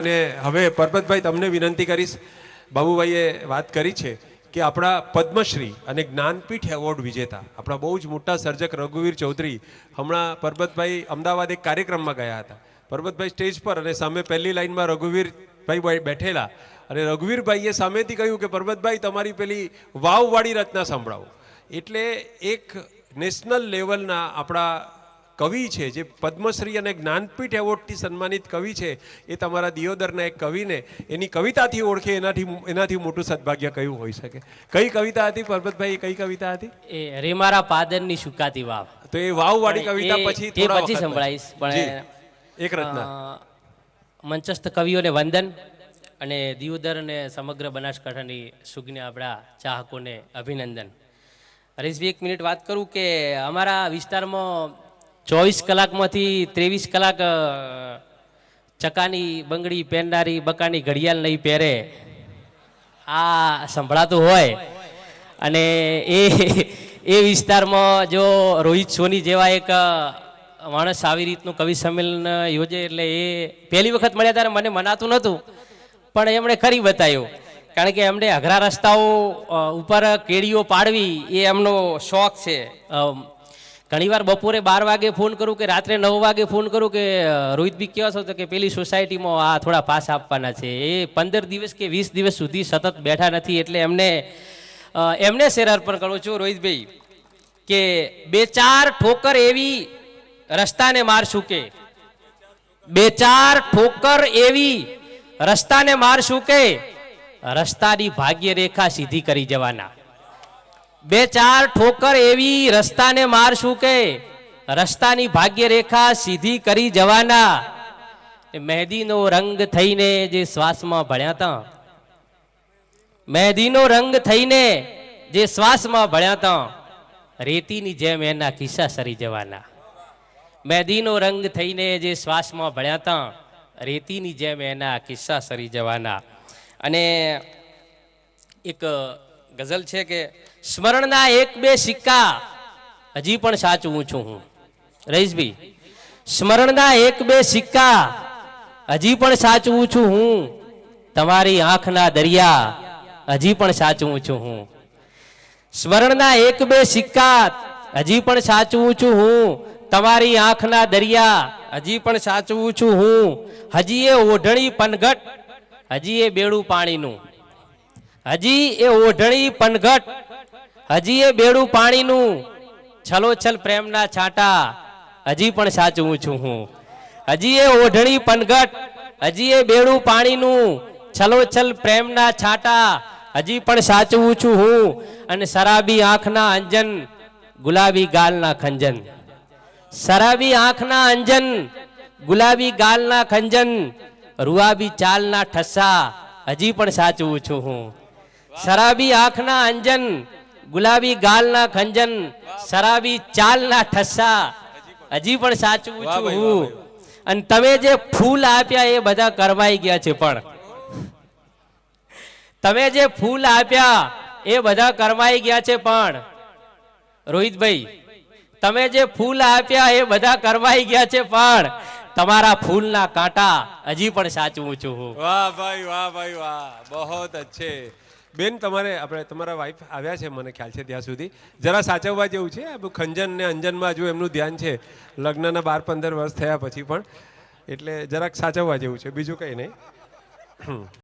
અને હવે પરબતભાઈ તમને વિનંતી કરીશ, બાબુભાઈએ વાત કરી છે કે આપણા પદ્મશ્રી અને જ્ઞાનપીઠ એવોર્ડ વિજેતા, આપણા બહુ જ મોટા સર્જક રઘુવીર ચૌધરી હમણાં પરબતભાઈ અમદાવાદ એક કાર્યક્રમમાં ગયા હતા. પરબતભાઈ સ્ટેજ પર અને સામે પહેલી લાઈનમાં રઘુવીરભાઈ બેઠેલા અને રઘુવીરભાઈએ સામેથી કહ્યું કે પરબતભાઈ તમારી પેલી વાવવાળી રચના સંભળાવો. એટલે એક નેશનલ લેવલના આપણા કવિ છે જે પદ્મશ્રી અને જ્ઞાનપીઠ એવોર્ડથી સન્માનિત કવિ છે એ તમારા દિયોદરના એક કવિને એની કવિતાથી ઓળખે એનાથી એનાથી મોટું સદભાગ્ય કયું હોઈ શકે? કઈ કવિતા હતી પરબતભાઈ કઈ કવિતા હતી? એ રેમારા પાદરની સુકાતી વાવ. તો એ વાવવાળી વાળી કવિતા પછી એ પછી સંભળાઈશ, પણ એક રચના મંચસ્થ કવિઓને વંદન અને દિયોદર અને સમગ્ર બનાસકાંઠાની સુજ્ઞ આપણા ચાહકોને અભિનંદન. હરીશભાઈ એક મિનિટ વાત કરું કે અમારા વિસ્તારમાં ચોવીસ કલાકમાંથી ત્રેવીસ કલાક ચકાની બંગડી પહેરનારી બકાની ઘડિયાળ નહીં પહેરે. આ સંભળાતું હોય. અને એ એ વિસ્તારમાં જો રોહિત સોની જેવા એક માણસ આવી રીતનું કવિ સંમેલન યોજે એટલે એ પહેલી વખત મળ્યા ત્યારે મને મનાતું નહોતું. પણ એમણે કરી બતાવ્યું. કારણ કે એમણે અઘરા રસ્તાઓ ઉપર કેડીઓ પાડવી એ એમનો શોખ છે. ઘણીવાર બપોરે બાર વાગે ફોન કરું કે રાત્રે નવ વાગે ફોન કરું કે રોહિતભાઈ કેવા છો તો કે પેલી સોસાયટીમાં આ થોડા પાસ આપવાના છે. એ પંદર દિવસ કે વીસ દિવસ સુધી સતત બેઠા નથી એટલે એમને એમને શેર અર્પણ કરું છું રોહિતભાઈ, કે બે ચાર ઠોકર એવી રસ્તાને મારશું કે બે ચાર ઠોકર એવી રસ્તાને મારશું કે રસ્તાની ભાગ્ય રેખા સીધી કરી જવાના. બે ચાર ઠોકર એવી રસ્તાને મારશું કે રસ્તાની ભાગ્ય રેખા સીધી કરી જવાના. મહેંદીનો રંગ થઈને જે શ્વાસમાં ભણ્યા હતા મહેંદીનો રંગ થઈને જે શ્વાસમાં ભણ્યા હતા રેતીની જેમ એના કિસ્સા સરી જવાના. મહેંદીનો રંગ થઈને જે શ્વાસમાં ભણ્યા હતા રેતીની જેમ એના કિસ્સા સરી જવાના. અને એક ગઝલ છે કે સ્મરણના એક બે સિક્કા. હજી પણ સાચવું છું હું. રહીશભાઈ સ્મરણના એક બે સિક્કા. હજી પણ સાચવું છું હું. તમારી આંખના દરિયા. હજી પણ સાચવું છું હું. સ્મરણના એક બે સિક્કા. હજી પણ સાચવું છું હું. તમારી આંખના દરિયા. હજી પણ સાચવું છું હું. હજી એ ઓઢણી પનઘટ. હજી એ બેડું પાણીનું. હજી એ ઓઢણી પનઘટ. હજી એ બેડું પાણીનું. છલોછલ પ્રેમના છાંટા. હજી પણ સાચવું છું હું. હજી એ ઓઢણી પનઘટ. હજી એ બેડું પાણીનું. છલોછલ પ્રેમના છાંટા. હજી પણ સાચવું છું હું. અને શરાબી આંખના અંજન. ગુલાબી ગાલના ખંજન. શરાબી આંખના અંજન. ગુલાબી ગાલના ખંજન. રૂઆબી ચાલના ઠસ્સા. હજી પણ સાચવું છું હું. શરાબી આંખના અંજન. ગુલાબી ગાલના ખંજન શરાબી ચાલના ઠસ્સા. હજી પણ સાચવું છું હું. અને તમે જે ફૂલ આપ્યા એ બધા કરવાઈ ગયા છે પણ. તમે જે ફૂલ આપ્યા એ બધા કરવાઈ ગયા છે પણ. રોહિતભાઈ તમે જે ફૂલ આપ્યા એ બધા કરવાઈ ગયા છે પણ. તમારા ફૂલના કાંટા હજી પણ સાચવું છું વાહ ભાઈ વાહ ભાઈ વાહ. બહુ અચ્છે. બેન, તમારે આપણે તમારા વાઈફ આવ્યા છે, મને ખ્યાલ છે ત્યાં સુધી. જરા સાચવવા જેવું છે? ખંજન ને અંજનમાં જો એમનું ધ્યાન છે, લગ્નના બાર પંદર વર્ષ થયા પછી પણ. એટલે જરાક સાચવવા જેવું છે, બીજું કંઈ નહીં.